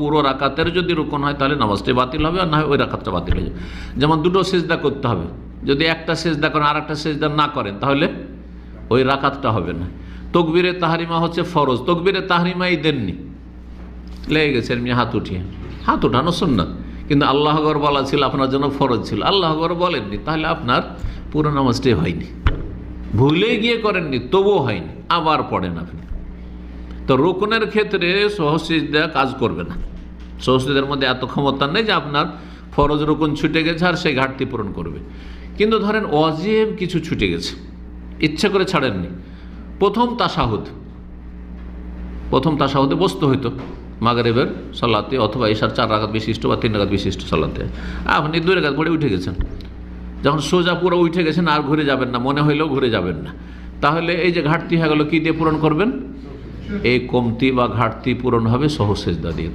পুরো রাকাতের যদি রোকন হয়, তাহলে নামাজটি বাতিল হবে আর না হয় ওই রাকাতটা বাতিল হয়ে যাবে। যেমন দুটো সেজদা করতে হবে। যদি একটা সেজদা করেন আর একটা সেজদা না করেন, তাহলে ওই রাকাতটা হবে না। তকবিরে তাহারিমা হচ্ছে ফরজ। তকবিরে তাহারিমাই দেননি। লেগে গেছে এমনি হাত উঠিয়ে। হাত উঠানো না কিন্তু আল্লাহ আকবর বলা ছিল, আপনার জন্য ফরজ ছিল। আল্লাহ আকবর বলেননি, তাহলে আপনার পুরো নামাজটাই হয়নি। ভুলে গিয়ে করেননি, তবুও হয়নি। আবার পড়েন আপনি। তো রোকনের ক্ষেত্রে সহসিজদা কাজ করবে না। সহসিদের মধ্যে এত ক্ষমতা নেই যে আপনার ফরজ রোকন ছুটে গেছে আর সেই ঘাটতি পূরণ করবে। কিন্তু ধরেন অজেব কিছু ছুটে গেছে। ইচ্ছে করে ছাড়েননি। প্রথম তাসাহুদ। প্রথম তাসাহুদে বসতে হইতো। মাগরেবের সালাতে অথবা এশার চার রাগাত বিশিষ্ট বা তিন রাগাত বিশিষ্ট সালাতে। আপনি দুই রাগাত পরে উঠে গেছেন। যখন সোজা পুরো উঠে গেছেন আর ঘুরে যাবেন না, মনে হইলেও ঘুরে যাবেন না। তাহলে এই যে ঘাটতি হয়ে গেল, কী দিয়ে পূরণ করবেন? এই কমতি বা ঘাটতি পূরণ হবে সহসেজদা দিয়ে।